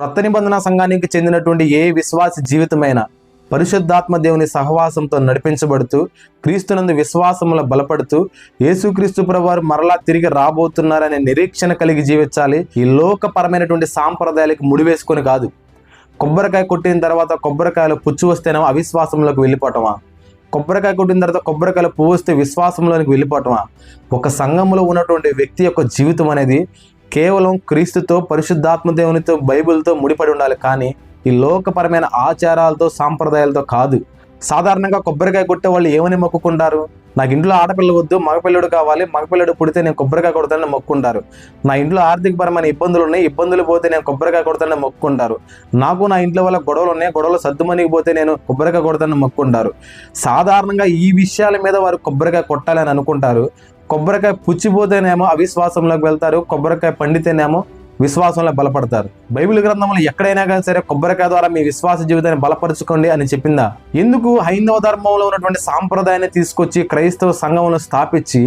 కొత్త నిబంధన సంఘానికి చెందినటువంటి ఏ విశ్వాస జీవితమైన పరిశుద్ధాత్మ దేవుని సహవాసంతో నడిపించబడుతూ క్రీస్తునందు విశ్వాసముల బలపడుతూ యేసుక్రీస్తు ప్రభువారు మరలా తిరిగి రాబోతున్నారనే నిరీక్షణ కలిగి జీవించాలి. ఈ లోకపరమైనటువంటి సాంప్రదాయాలకు ముడివేసుకొని కాదు. కొబ్బరికాయ కొట్టిన తర్వాత కొబ్బరికాయలు పుచ్చు వస్తేనేమో అవిశ్వాసంలోకి వెళ్ళిపోవటమా? కొబ్బరికాయ కొట్టిన తర్వాత కొబ్బరికాయలు పువ్వు వస్తే విశ్వాసంలోనికి వెళ్ళిపోవటమా? ఒక సంఘంలో ఉన్నటువంటి వ్యక్తి యొక్క జీవితం అనేది కేవలం క్రీస్తుతో పరిశుద్ధాత్మదేవునితో బైబిల్తో ముడిపడి ఉండాలి. కానీ ఈ లోకపరమైన ఆచారాలతో సాంప్రదాయాలతో కాదు. సాధారణంగా కొబ్బరికాయ కొట్టే వాళ్ళు ఏమని మొక్కుకుంటారు? నాకు ఇంట్లో ఆడపిల్ల వద్దు మగపిల్లడు కావాలి మగపిల్లడు పుడితే నేను కొబ్బరికాయ కొడతానని మొక్కుంటారు. నా ఇంట్లో ఆర్థికపరమైన ఇబ్బందులు ఉన్నాయి ఇబ్బందులు పోతే నేను కొబ్బరికాయ కొడతానని మొక్కుంటారు. నాకు నా ఇంట్లో వల్ల గొడవలు ఉన్నాయి గొడవలు సర్దుమణికి పోతే నేను కొబ్బరికాయ కొడతానని మొక్కుంటారు. సాధారణంగా ఈ విషయాల మీద వారు కొబ్బరికాయ కొట్టాలని అనుకుంటారు. కొబ్బరికాయ పుచ్చిపోతేనేమో అవిశ్వాసంలోకి వెళ్తారు కొబ్బరికాయ పండితేనేమో విశ్వాసంలో బలపడతారు. బైబిల్ గ్రంథంలో ఎక్కడైనా కానీ సరే కొబ్బరికాయ ద్వారా మీ విశ్వాస జీవితాన్ని బలపరచుకోండి అని చెప్పిందా? ఎందుకు హైందవ ధర్మంలో ఉన్నటువంటి సాంప్రదాయాన్ని తీసుకొచ్చి క్రైస్తవ సంఘంలో స్థాపించి